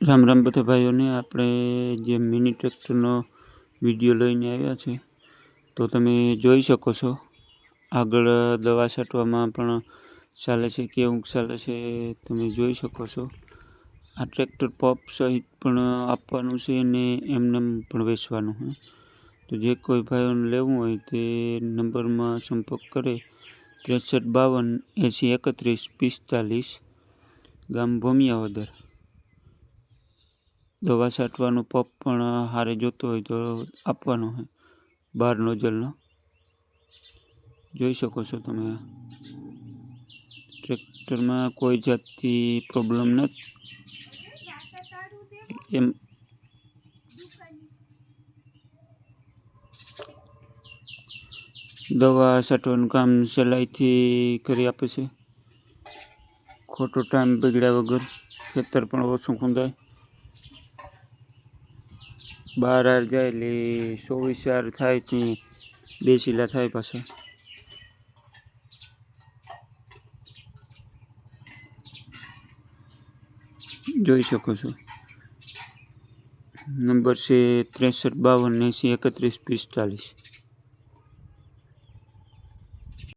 રામ રામ બધા ભાઈઓને. આપણે જે મિની ટ્રેક્ટરનો વીડિયો લઈને આવ્યા છે, તો તમે જોઈ શકો છો. આગળ દવા છાંટવામાં પણ ચાલે છે કેવું ચાલે છે, તમે જોઈ શકો છો. આ ટ્રેક્ટર પંપ સહિત પણ આપવાનું છે અને એમને પણ વેચવાનું છે. તો જે કોઈ ભાઈઓને લેવું હોય તે નંબરમાં સંપર્ક કરે. ત્રેસઠ બાવન એંસી એકત્રીસ પિસ્તાલીસ ગામ ભૂમિયાવદર દવા છાંટવાનો પંપ પણ હારે જોતો હોય તો આપવાનો હોય બાર નોઝલનો જોઈ શકો છો તમે. ટ્રેક્ટરમાં કોઈ જાતની પ્રોબ્લેમ નથી એમ દવા છાંટવાનું કામ સહેલાઈથી કરી આપે છે. ખોટો ટાઈમ બગડ્યા વગર ખેતર પણ ઓછું ખૂંદાય. બાર હાર જાય એટલે ચોવીસ હાર થાય ત્યાં બે શીલા થાય પાછા. જોઈ શકો છો. નંબર છે ત્રેસઠ, બાવન, એંસી, એકત્રીસ, પિસ્તાલીસ.